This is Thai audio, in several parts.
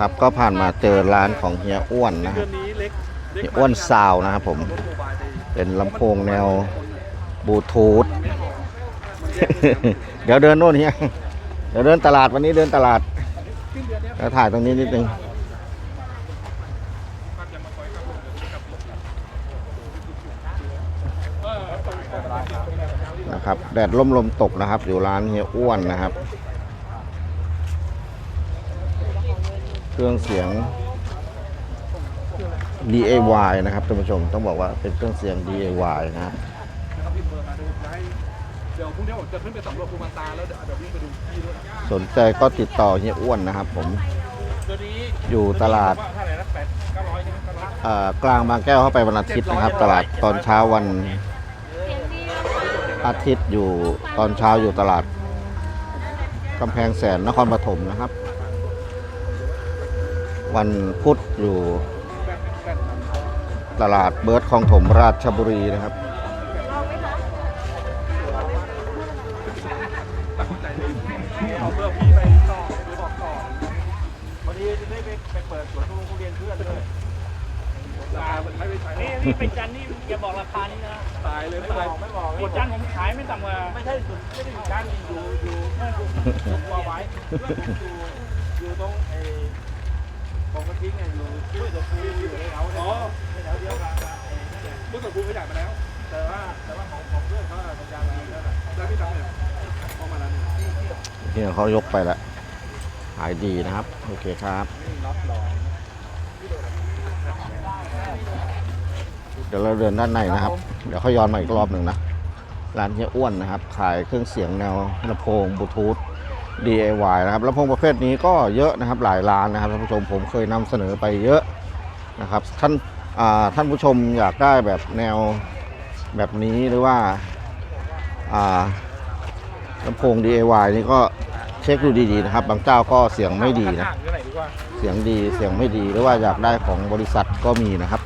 ครับ ก็ผ่านมาเจอร้านของเฮียอ้วนนะคเดืรัอบนนี้เล็กเล็เฮีกยอ้วนซาวน์นะครับผมโมบายไปเป็นลำโพงแนวบลูทูธ เดี๋ยวเดินโน่นเฮียเดี๋ยวเดินตลาดวันนี้เดินตลาดแล้วถ่ายตรงนี้นิดนึงนะครับ แดดล่มลมตกนะครับ อยู่ร้านเฮียอ้วนนะครับ เครื่องเสียง DIY นะครับท่านผู้ชมต้องบอกว่าเป็นเครื่องเสียง DIY นะครับนะครับพี่เบอร์มาดูจะให้เดี๋ยวพรุ่งนี้ผมจะขึ้นไปสำรวจภูมันตาแล้วเดี๋ยวเดี๋ยววิ่งไปดูที่ด้วยสนใจก็ติดต่อเฮียอ้วนนะครับผมเดี๋ยวนี้อยู่ตลาด เท่าไหร่นะแปดเก้าร้อยใช่ไหมเก้าร้อยเอ่อกลางบางแก้วเข้าไปวันอาทิตย์นะครับ ตลาดตอนเช้าวันอาทิตย์อยู่ตอนเช้าอยู่ตลาดกำแพงแสนนครปฐมนะครับ วันพุธอยู่ตลาดเบิร์ดคลองถมราชบุรีนะครับเอาเบอร์พี่ไปต่อไปบอกต่อพอดีจะได้ไปไปเปิดสวนทุเรียนเพื่อนด้วยราคามันไม่ไปใช้นี่นี่เป็นจันทร์นี่อย่าบอกราคานี้นะตายเลยตายไม่บอกโอ้จันทร์ผมขายไม่ต่ำกว่าไม่ใช่สุดไม่ได้อยู่ด้านอยู่อยู่ไม่อยู่อยู่ตัวไว้อยู่อยู่ตรงไอ้ของกระทิ้งไงอยู่ที่ตะปูอยู่ในเขา อ๋อแถวเดียวกันเมื่อตะปูขยายมาแล้ว แต่ว่าแต่ว่าของของเพื่อนเขาสัญญาณดีแล้วนะแล้วพี่ทำเนี่ยเข้ามาแล้วที่เขายกไปแล้วหายดีนะครับ โอเคครับ รับรองเดี๋ยวเราเดินด้านในนะครับ เดี๋ยวเขาย้อนมาอีกรอบหนึ่งนะ ร้านเฮียอ้วนนะครับ ขายเครื่องเสียงแนวลำโพงบลูทูธ DIY นะครับลำโพงประเภทนี้ก็เยอะนะครับหลายร้านนะครับท่านผู้ชมผมเคยนำเสนอไปเยอะ นะครับท่านท่านผู้ชมอยากได้แบบแนวแบบนี้หรือว่าลำโพง DIY นี่ก็เช็คดูดีๆนะครับ บางเจ้าก็เสียงไม่ดีนะ เสียงดีเสียงไม่ดีหรือว่าอยากได้ของบริษัทก็มีนะครับ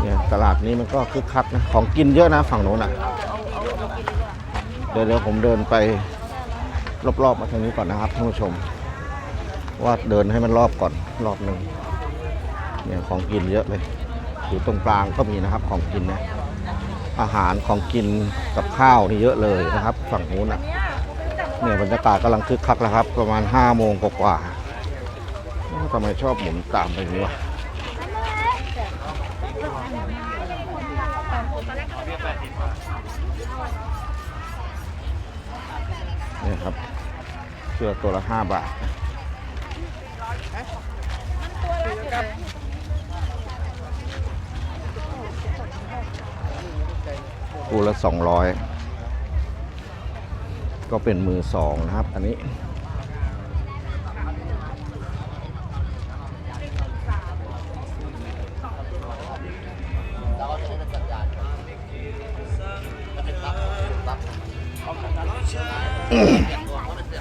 เนี่ยตลาดนี้มันก็คึกคักนะ ของกินเยอะนะฝั่งโน้นอะ เดี๋ยวเดี๋ยวผมเดินไป รอบๆมาทางนี้ก่อนนะครับท่านผู้ชม ว่าเดินให้มันรอบก่อนรอบหนึ่งเนี่ยของกินเยอะเลยอยู่ตรงกลางก็มีนะครับของกินนะอาหารของกินกับข้าวนี่เยอะเลยนะครับ ฝั่งนู้นอะเนี่ยบรรยากาศกำลังคึกคักแล้วครับ ประมาณ5โมงกว่าๆเอ้าทำไมชอบหมุนตามไปอย่างนี้วะ นี่ครับ เสื้อตัวละ5บาทกูละสองร้อยก็เป็นมือสองนะครับ อันนี้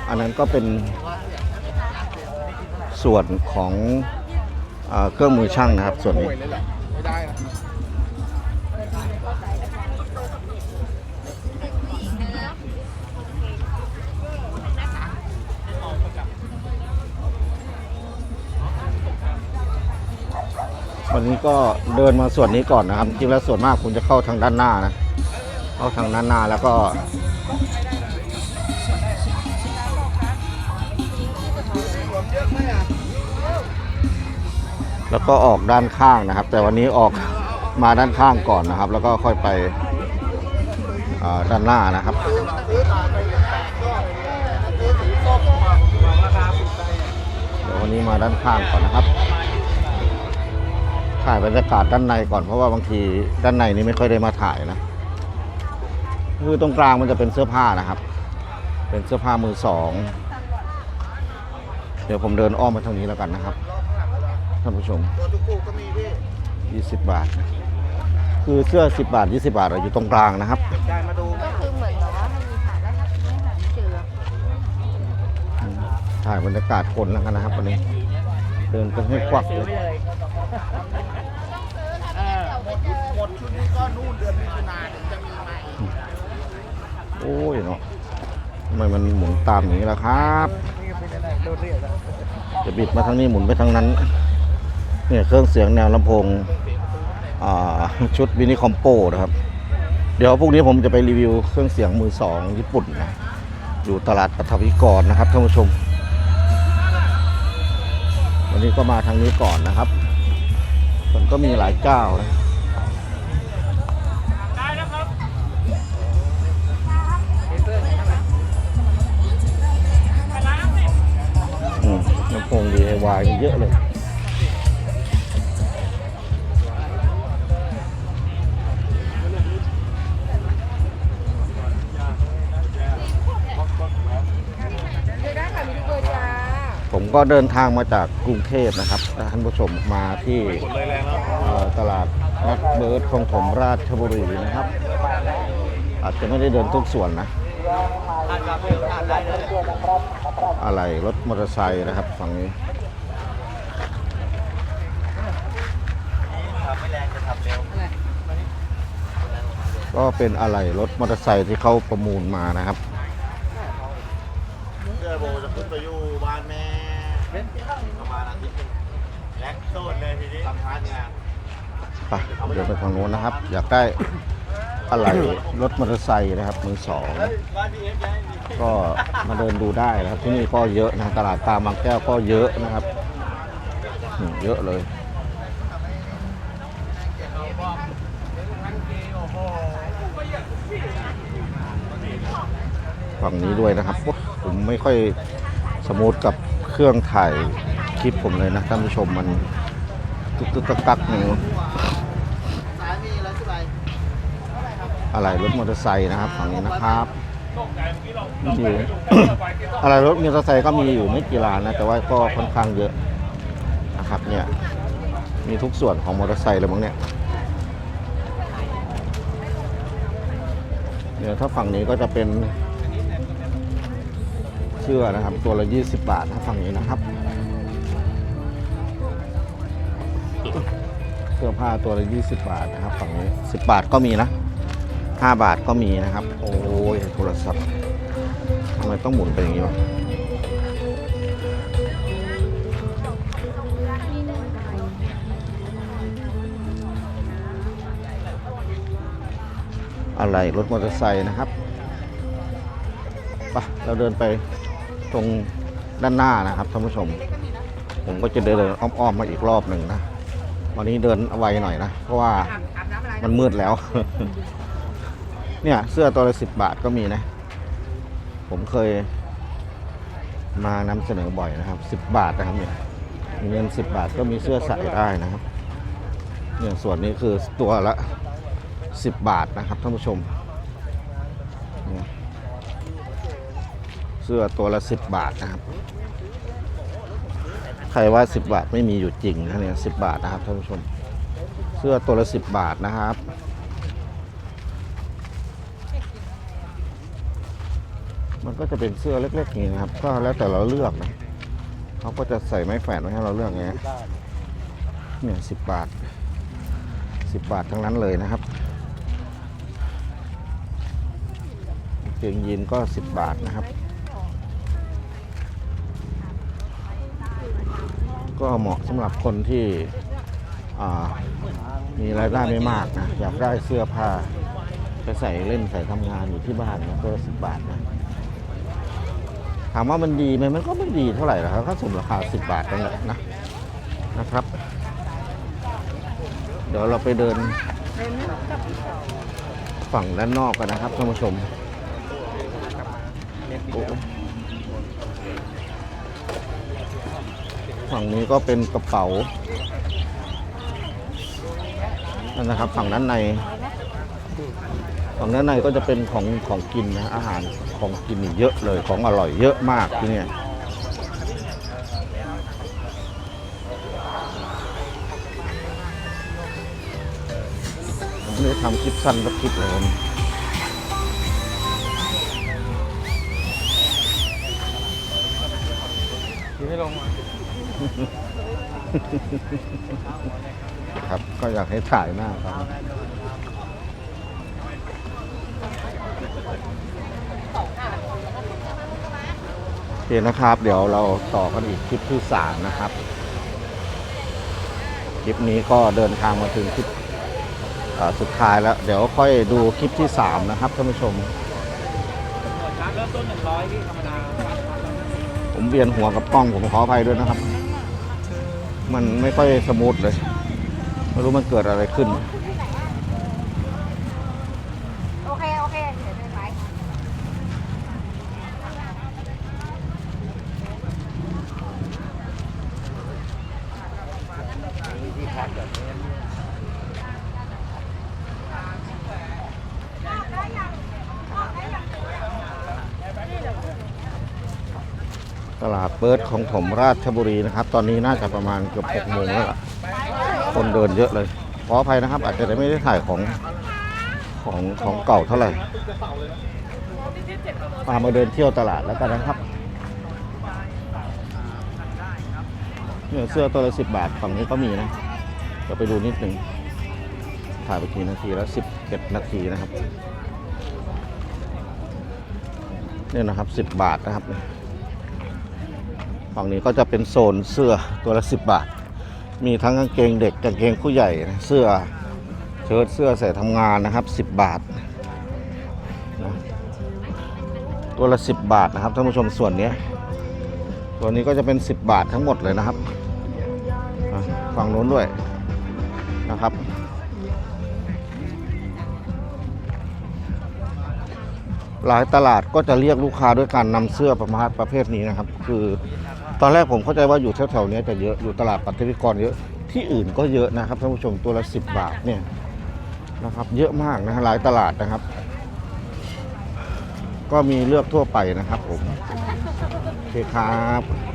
อันนั้นก็เป็นส่วนของเอเครื่องมือช่างนะครับ ส่วนนี้มันนี้ก็เดินมาส่วนนี้ก่อนนะครับ จริงแล้วส่วนมากคุณจะเข้าทางด้านหน้านะ เข้าทางด้านหน้าแล้วก็ แล้วก็ออกด้านข้างนะครับ แต่วันนี้ออกมาด้านข้างก่อนนะครับ แล้วก็ค่อยไปด้านหน้านะครับเดี๋ยววันนี้มาด้านข้างก่อนนะครับถ่ายบรรยากาศด้านในก่อนเพราะว่าบางทีด้านในนี้ไม่ค่อยได้มาถ่ายนะคือตรงกลางมันจะเป็นเสื้อผ้านะครับ เป็นเสื้อผ้ามือสอง เดี๋ยวผมเดินอ้อมมาทางนี้แล้วกันนะครับ ท่านผู้ชมตัวจุกุก็มีพี่20บบาท คือเสื้อ10บบาท20บาทอะอยู่ตรงกลางนะครับ ได้มาดูก็คือเหมือนแบบว่าไม่มีขาแล้วถ้าไม่หาไม่เจอถ่ายบรรยากาศคนแล้วกันนะครับวันนี้ เดินกันให้ควักเลยหมดชุดนี้ก็นู่นเดือนมิถุนาถึงจะมีใหม่โอ้ยเนาะทำไมมันหมุนตามอย่างนี้ล่ะครับ จะบิดมาทางนี้หมุนไปทางนั้น เนี่ยเครื่องเสียงแนวลำโพงชุดวินิคอมโปนะครับ เดี๋ยวพรุ่งนี้ผมจะไปรีวิวเครื่องเสียงมือสองญี่ปุ่นนะอยู่ตลาดปัทวิกรนะครับท่านผู้ชม วันนี้ก็มาทางนี้ก่อนนะครับ มันก็มีหลายเจ้านะได้แล้วครับอืมลำโพง DIY เยอะเลย ก็เดินทางมาจากกรุงเทพนะครับท่านผู้ชมมาที่ตลาดนัดเบิร์ดคลองถมราชบุรีนะครับ อาจจะไม่ได้เดินทุกส่วนนะ อะไรรถมอเตอร์ไซค์นะครับฝั่งนี้ก็เป็นอะไรรถมอเตอร์ไซค์ที่เขาประมูลมานะครับเสื้อโบจะขึ้นไปยู่ ประมาณอาทิตย์หนึงแลกโซดเลยทีนี้สำคัญงาน ไปเดินไปทางโน้นนะครับ อยากได้อะไรรถมอเตอร์ไซค์นะครับ มือสอง บ้านพี่เอฟย้ายนี่ก็มาเดินดูได้นะครับ ที่นี่ก็เยอะนะตลาดตามบางแก้วก็เยอะนะครับอืมเยอะเลย ฝั่งนี้ด้วยนะครับโอ๊ยผมไม่ค่อยสมูทกับ เครื่องถ่ายคลิปผมเลยนะท่านผู้ชมมันตึกตึกตักตักนึ่อะไรรอะไรรถมอเตอร์ไซค์นะครับฝั่งนี้นะครับมีอะไรรถมอเตอร์ไซค์ก็มีอยู่ไม่กี่ร้านนะแต่ว่าก็ค่อนข้างเยอะนะครับเนี่ยมีทุกส่วนของมอเตอร์ไซค์เลยมั้งเนี่ยเนี่ยวถ้าฝั่งนี้ก็จะเป็นื้อนะครับ ตัวละ 20 บาทนะฝั่งนี้นะครับเสื้อผ้าตัวละ 20 บาทนะครับฝั่งนี้ 10 บาทก็มีนะ 5 บาทก็มีนะครับ โอ้ยโทรศัพท์ทำไมต้องหมุนไปอย่างนี้วะอะไรรถมอเตอร์ไซค์นะครับไปะเราเดินไป ตรงด้านหน้านะครับท่านผู้ชม ผมก็จะเดินอ้อมๆมาอีกรอบหนึ่งนะวันนี้เดินไวหน่อยนะ เพราะว่ามันมืดแล้ว เนี่ย เสื้อตัวละสิบบาทก็มีนะ ผมเคยมานำเสนอบ่อยนะครับสิบบาทนะครับเนี่ยเงินสิบบาทก็มีเสื้อใส่ได้นะครับเนี่ยส่วนนี้คือตัวละสิบบาทนะครับท่านผู้ชมเนี่ยเสื้อตัวละสิบบาทนะครับ ใครว่าสิบบาทไม่มีอยู่จริงนะเนี่ยสิบบาทนะครับท่านผู้ชม เสื้อตัวละสิบบาทนะครับมันก็จะเป็นเสื้อเล็กๆอย่างนี้นะครับ ก็แล้วแต่เราเลือกนะเขาก็จะใส่ไม้แฝนไว้ให้เราเลือกไงเนี่ยสิบบาทสิบบาททั้งนั้นเลยนะครับเกงยีนก็สิบบาทนะครับ ก็เหมาะสำหรับคนที่มีรายได้ไม่มากนะอยากได้เสื้อผ้าไปใส่เล่นใส่ทำงานอยู่ที่บ้านนะก็สิบบาทนะถามว่ามันดีไหมมันก็ไม่ดีเท่าไหร่หรอกครับก็สมราคา10บาทนั่นแหละนะนะครับ เดี๋ยวเราไปเดินฝั่งด้านนอกกันนะครับท่านผู้ชม ฝั่งนี้ก็เป็นกระเป๋านั่นนะครับฝั่งด้านใน ฝั่งด้านในก็จะเป็นของของกินนะอาหารของกินเยอะเลยของอร่อยเยอะมากที่นี่ไม่ได้ทำคลิปสั้นสักคลิปเลยวันนี้ที่ไม่ลงมา ครับก็อยากให้ถ่ายหน้าครับเคนะครับ เดี๋ยวเราต่อกันอีกคลิปที่สามนะครับ คลิปนี้ก็เดินทางมาถึงคลิปสุดท้ายแล้ว เดี๋ยวค่อยดูคลิปที่สามนะครับท่านผู้ชมเริ่มต้นหนึ่งร้อยพี่ธรรมดา ผมเวียนหัวกับกล้องผมขออภัยด้วยนะครับ มันไม่ค่อยสมูทเลย ไม่รู้มันเกิดอะไรขึ้น โอเค โอเค เดี๋ยวเดินไป ตลาดเปิดของถมราชบุรีนะครับ ตอนนี้น่าจะประมาณเกือบหกโมงแล้วล่ะคนเดินเยอะเลยขออภัยนะครับ อาจจะไม่ได้ถ่ายของของของเก่าเท่าไหร่พามาเดินเที่ยวตลาดแล้วกันนะครับเนี่ยเสื้อตัวละสิบบาทฝั่งนี้ก็มีนะเดี๋ยวไปดูนิดหนึ่งถ่ายไปกี่นาทีแล้วสิบเอ็ดนาทีนะครับเนี่ยนะครับสิบบาทนะครับ ฝั่งนี้ก็จะเป็นโซนเสื้อตัวละ 10 บาท มีทั้งกางเกงเด็กกางเกงผู้ใหญ่เสื้อเชิ้ตเสื้อใส่ทำงานนะครับ 10 บาทนะตัวละ 10 บาทนะครับท่านผู้ชมส่วนนี้ตัวนี้ก็จะเป็น 10 บาททั้งหมดเลยนะครับฝั่งโน้นด้วยนะครับหลายตลาดก็จะเรียกลูกค้าด้วยการนำเสื้อประมาณประเภทนี้นะครับ คือ ตอนแรกผมเข้าใจว่าอยู่แถวๆเนี้ยจะเยอะอยู่ตลาดปัตวิกรเยอะที่อื่นก็เยอะนะครับท่านผู้ชมตัวละ10 บาทเนี่ยนะครับ เยอะมากนะฮะหลายตลาดนะครับ ก็มีเลือกทั่วไปนะครับผมโอเคครับ